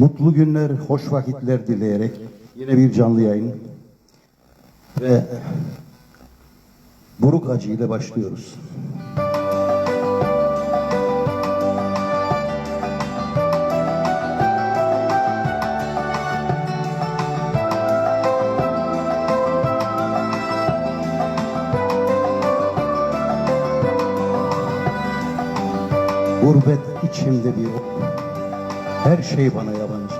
Mutlu günler, hoş vakitler dileyerek yine bir canlı yayın ve buruk acı ile başlıyoruz. Gurbet içimde bir ok, her şey bana yabancı.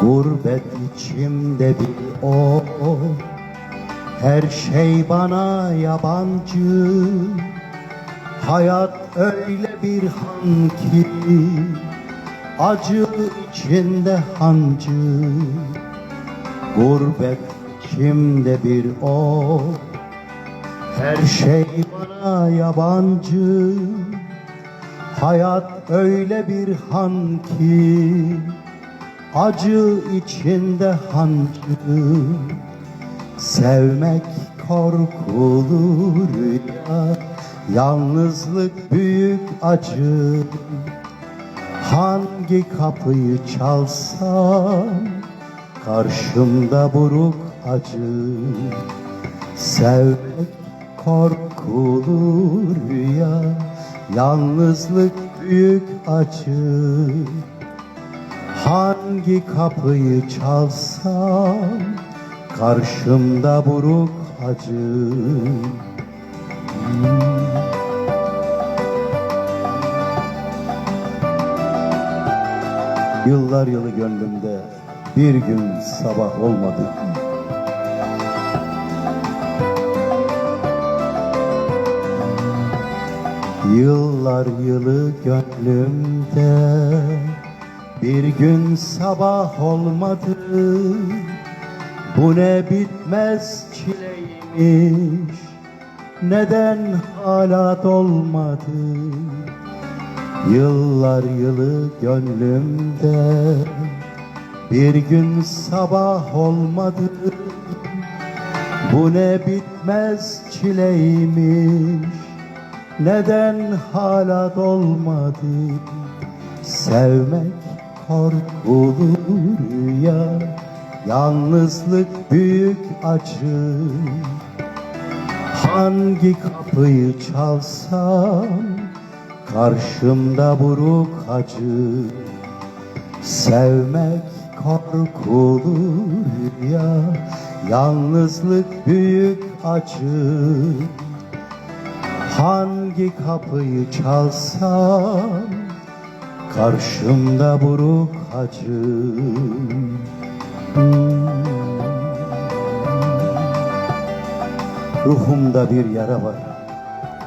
Gurbet içimde bir o. Her şey bana yabancı. Hayat öyle bir han ki Acı içinde hancı Gurbet içimde bir o? Her şey bana yabancı. Hayat öyle bir han ki Acı içinde hancı. Sevmek korkulu rüya Yalnızlık büyük acı. Hangi kapıyı çalsam Karşımda buruk acı Sevmek korkulu rüya Yalnızlık büyük acı. Hangi kapıyı çalsam Karşımda buruk acı. Yıllar yılı gönlümde bir gün sabah olmadı. Yıllar yılı gönlümde bir gün sabah olmadı. Bu ne bitmez çileymiş Neden hala dolmadı? Yıllar yılı gönlümde Bir gün sabah olmadı. Bu ne bitmez çileymiş. Neden hala dolmadı? Sevmek korkulu rüya Yalnızlık büyük acı. Hangi kapıyı çalsam Karşımda buruk acı. Sevmek korkulu rüya Yalnızlık büyük acı. Hangi kapıyı çalsam Karşımda buruk acı. Ruhumda bir yara var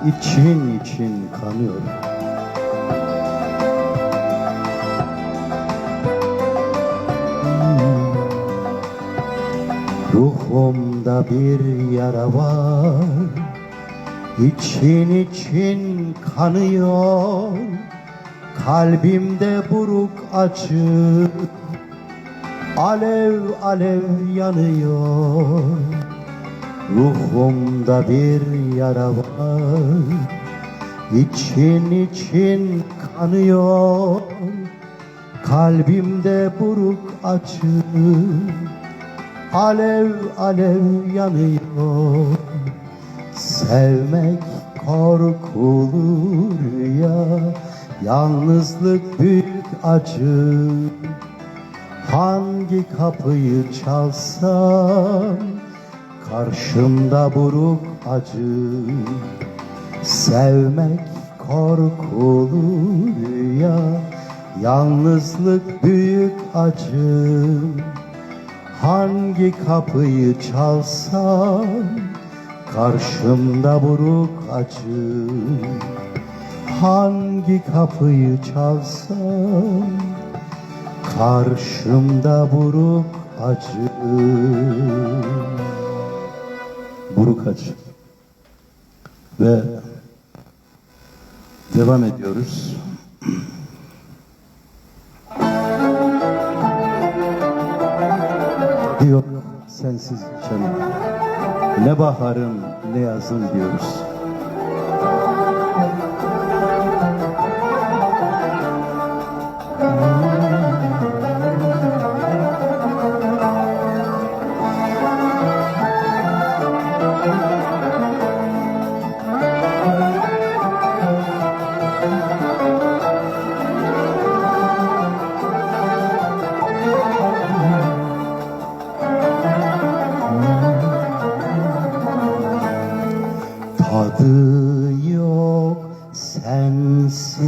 İçin için kanıyor Ruhumda bir yara var. İçin için kanıyor. Kalbimde buruk acı. Alev alev yanıyor. Ruhumda bir yara var. İçin için kanıyor. Kalbimde buruk acı Alev alev yanıyor. Sevmek korkulu rüya Yalnızlık büyük acı. Hangi kapıyı çalsam Karşımda buruk acı. Sevmek korkulu rüya Yalnızlık büyük acı Hangi kapıyı çalsam Karşımda buruk acı Hangi kapıyı çalsam Karşımda buruk acı Buruk acı Ve devam ediyoruz. Diyor sensiz geçen ne baharın ne yazın diyoruz. Tadı yok sensiz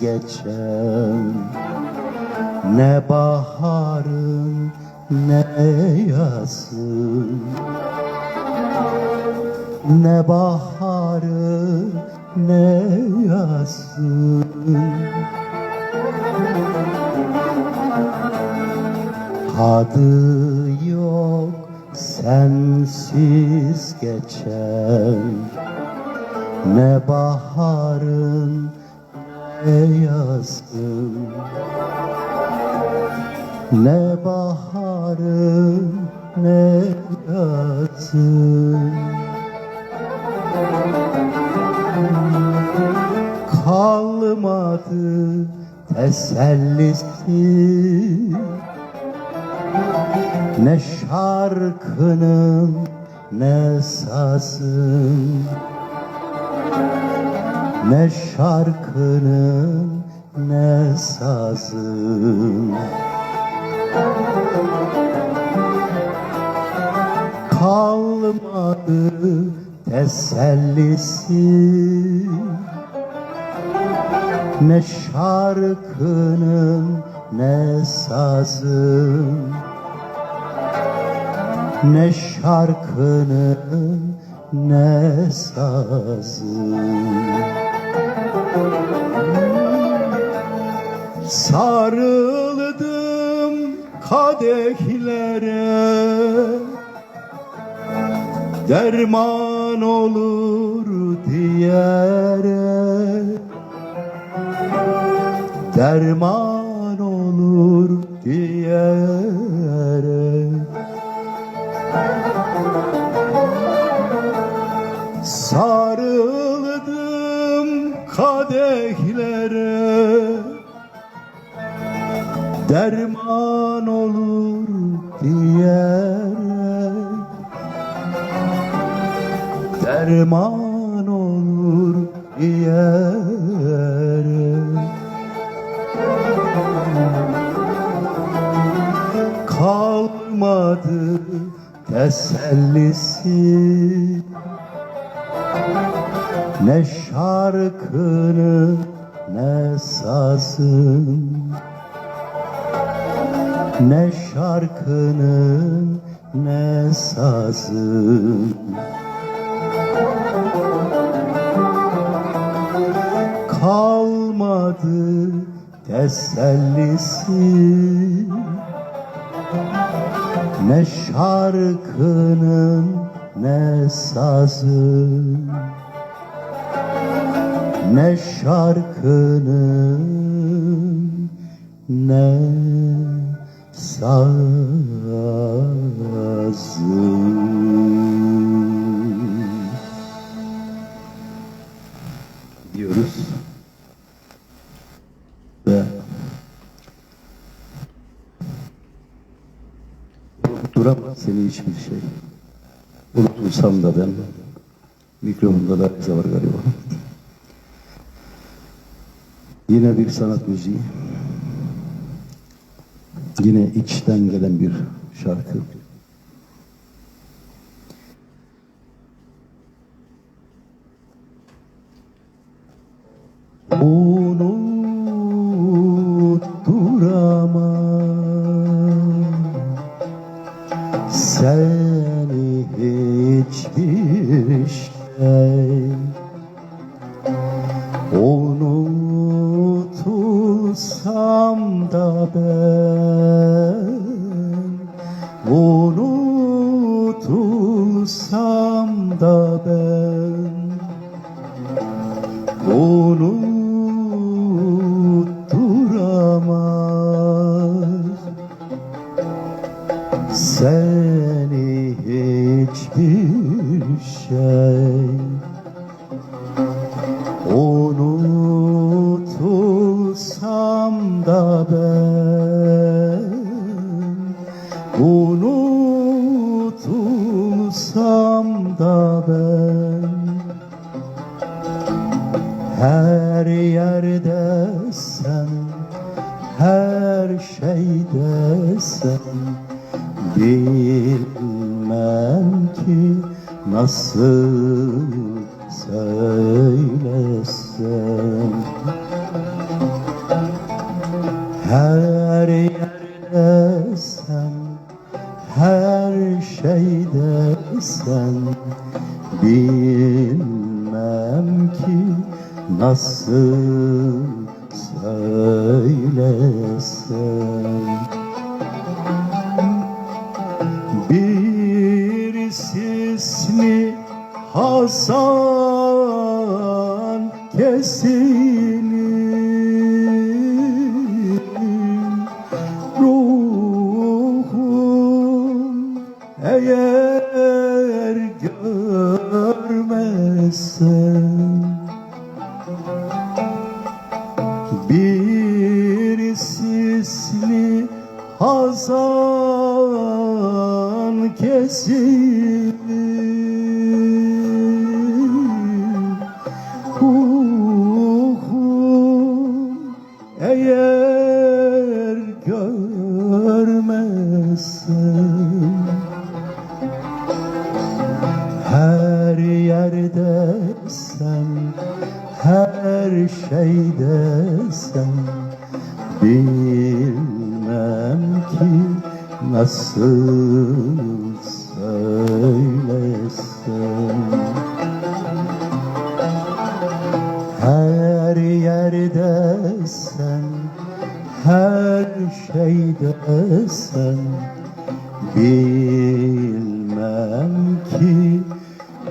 geçen. Ne baharın ne yazın. Ne baharın ne yazın. Tadı yok sensiz geçen Ne baharın ne yazın Ne baharın ne yazın Kalmadı tesellisi ne şarkının ne sazın Ne şarkının ne sazın. Kalmadı tesellisi. Ne şarkının ne sazın ne şarkının ne sazın Sarıldım kadehlere. Derman olur diyere. Derman olur diyere kadehlere Derman olur diyerek Derman olur diyerek. Kalmadı tesellisi ne şarkının ne sazın Ne şarkının ne sazın Kalmadı tesellisi. Ne şarkının ne sazın ne şarkının ne sazın diyoruz. Ve unutturamaz seni hiçbir şey. Unutulsam da ben mikrofonda da arıza var galiba Yine bir sanat müziği. Yine içten gelen bir şarkı. Seni hiçbir şey ben. Unutulsam da ben. Unutturamaz. Seni Unutulsam da ben Her yerde sen Her şeyde sen. Bilmem ki nasıl söylesem Her sen Bilmem ki nasıl söylesem. Bir sisli Hasan kesilir hazan kesilir Ruhum eğer görmezsen her yerde sen, her şeyde sen Bilmem ki nasıl söylesem Her yerde sen, her şeyde sen. Bilmem ki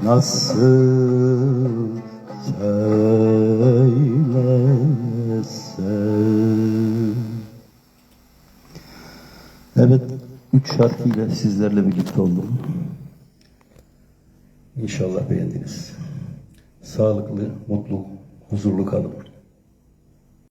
nasıl şarkıyla sizlerle birlikte oldum. İnşallah beğendiniz. Sağlıklı, mutlu, huzurlu kalın.